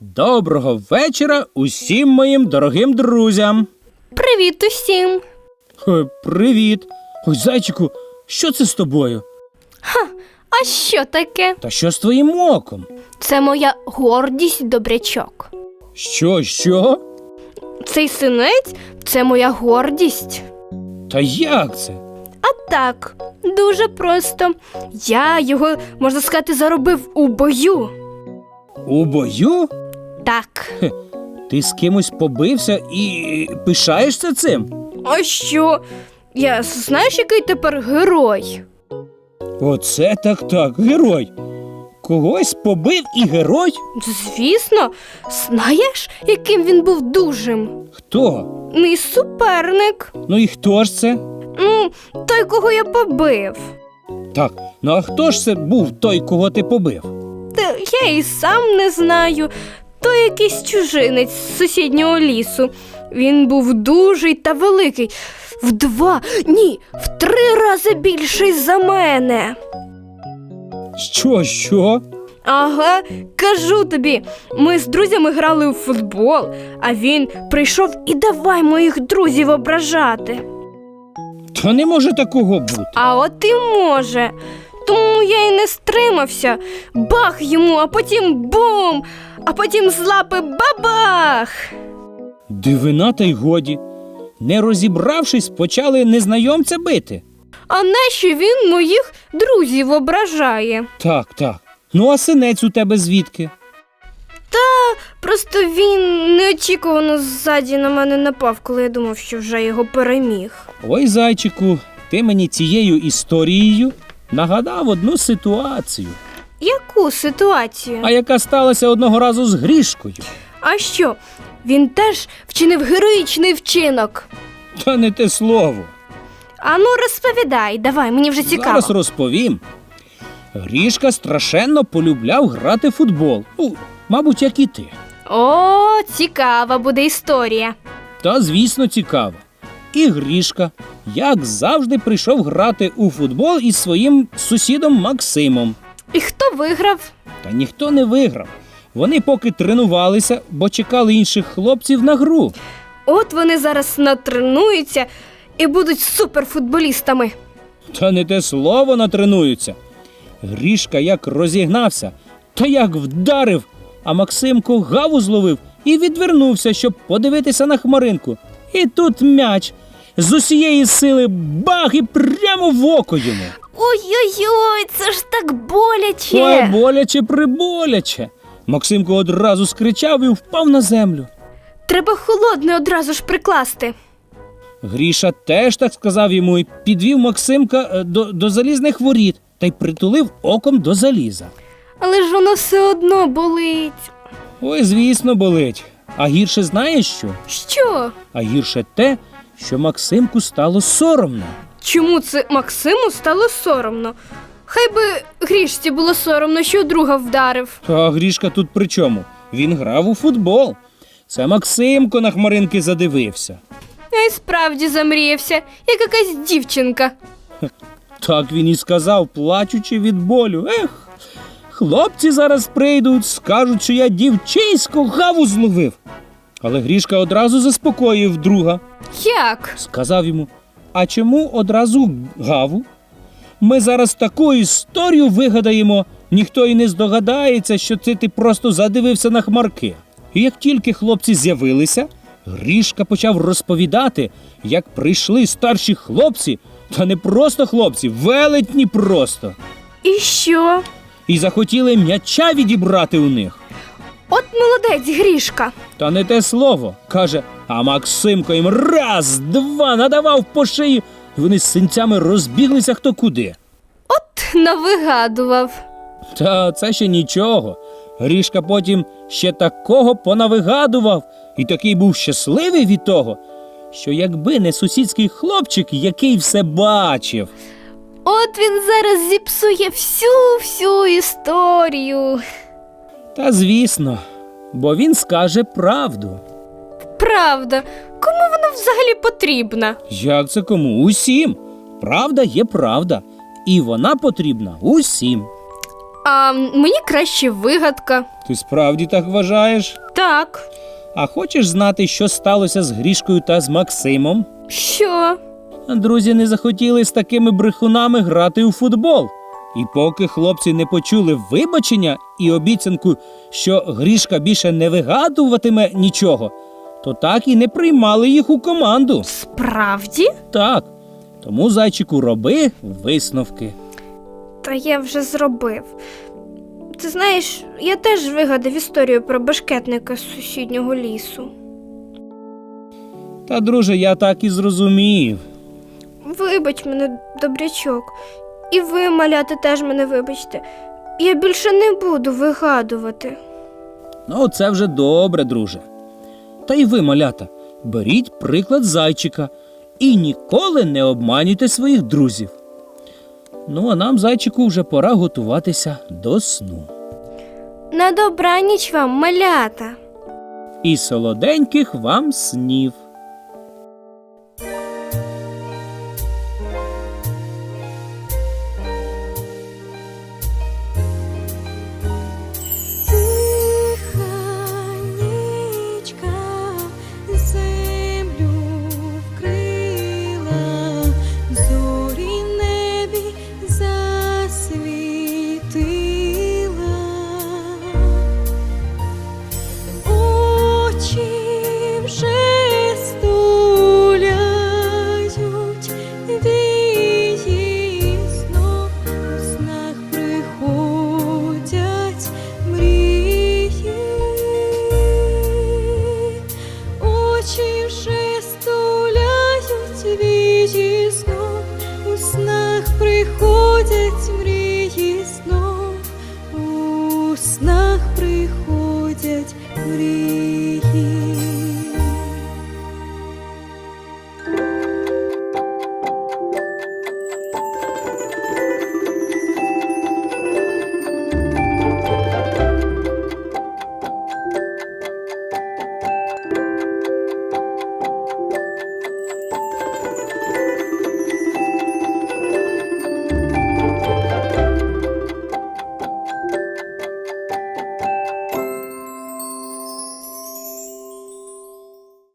Доброго вечора усім моїм дорогим друзям. Привіт усім! Е, Привіт. Ой, зайчику, що це з тобою? Ха, А що таке? Та що з твоїм оком? Це моя гордість добрячок. Що, що? Цей синець це моя гордість. Та як це? А так, дуже просто. Я його, можна сказати, заробив у бою. У бою? Так. Ти з кимось побився і пишаєшся цим? А що? Я знаєш, який тепер герой? Оце так так, герой. Когось побив і герой? Звісно, знаєш, яким він був дужим? Хто? Мій суперник. Ну і хто ж це? Ну, той, кого я побив. Так, ну а хто ж це був той, кого ти побив? Та я і сам не знаю. То якийсь чужинець з сусіднього лісу. Він був дужий та великий. В два, ні, в три рази більший за мене. Що, що? Ага, кажу тобі, ми з друзями грали у футбол, а він прийшов і давай моїх друзів ображати. Та не може такого бути. А от і може. Тому я й не стримався. Бах йому, а потім бум, а потім з лапи бабах. Дивина та й годі. Не розібравшись, почали незнайомця бити. А нащо він моїх друзів ображає? Так, так. Ну а синець у тебе звідки? Та Просто він неочікувано ззаді на мене напав, коли я думав, що вже його переміг. Ой, зайчику, ти мені цією історією нагадав одну ситуацію, Яку ситуацію? а яка сталася одного разу з грішкою. А що? Він теж вчинив героїчний вчинок. Та не те слово. Ану, розповідай, давай, мені вже цікаво. Зараз розповім. Грішка страшенно полюбляв грати в футбол. Ну, мабуть, як і ти. О, цікава буде історія. Та, звісно, цікаво. І Грішка, як завжди, прийшов грати у футбол із своїм сусідом Максимом. І хто виграв? Та ніхто не виграв. Вони поки тренувалися, бо чекали інших хлопців на гру. От вони зараз натренуються і будуть суперфутболістами. Та не те слово натренуються. Грішка як розігнався, та як вдарив, а Максимко гаву зловив і відвернувся, щоб подивитися на хмаринку. І тут м'яч з усієї сили бах і прямо в око йому. Ой-ой-ой, Ой, боляче. боляче приболяче. Максимко одразу скричав і впав на землю. Треба холодне одразу ж прикласти. Гріша теж так сказав йому і підвів Максимка е, до, до залізних воріт та й притулив оком до заліза. Але ж воно все одно болить. Ой, звісно, болить. А гірше знаєш що? Що? А гірше те, що Максимку стало соромно. Чому це Максиму стало соромно? Хай би грішці було соромно, що друга вдарив. А Грішка тут при чому? Він грав у футбол. Це Максимко на хмаринки задивився. А й справді замріявся, як якась дівчинка. Так він і сказав, плачучи від болю. Ех, хлопці зараз прийдуть, скажуть, що я дівчисько гаву зловив. Але Грішка одразу заспокоїв друга. Як? Сказав йому: А чому одразу гаву? Ми зараз таку історію вигадаємо, ніхто і не здогадається, що це ти просто задивився на хмарки. І як тільки хлопці з'явилися, Грішка почав розповідати, як прийшли старші хлопці, та не просто хлопці, велетні просто, І що? і захотіли м'яча відібрати у них. От молодець грішка. Та не те слово. Каже, а Максимко їм раз, два надавав по шиї, вони з синцями розбіглися хто куди. От навигадував. Та це ще нічого. Грішка потім ще такого понавигадував, і такий був щасливий від того, що якби не сусідський хлопчик, який все бачив. От він зараз зіпсує всю всю історію. Та звісно, бо він скаже правду. Правда, кому вона взагалі потрібна? Як це кому? Усім. Правда є правда, і вона потрібна усім. А мені краще вигадка. Ти справді так вважаєш? Так. А хочеш знати, що сталося з Грішкою та з Максимом? Що? Друзі не захотіли з такими брехунами грати у футбол. І поки хлопці не почули вибачення і обіцянку, що Грішка більше не вигадуватиме нічого, то так і не приймали їх у команду. Справді? Так. Тому зайчику роби висновки. Та я вже зробив. Ти знаєш, я теж вигадав історію про башкетника з сусіднього лісу. Та, друже, я так і зрозумів. Вибач мене, добрячок. І ви, маляти, теж мене вибачте. Я більше не буду вигадувати. Ну, це вже добре, друже. Та й ви, малята, беріть приклад зайчика і ніколи не обманюйте своїх друзів. Ну, а нам, зайчику, вже пора готуватися до сну. На добраніч вам, малята. І солоденьких вам снів.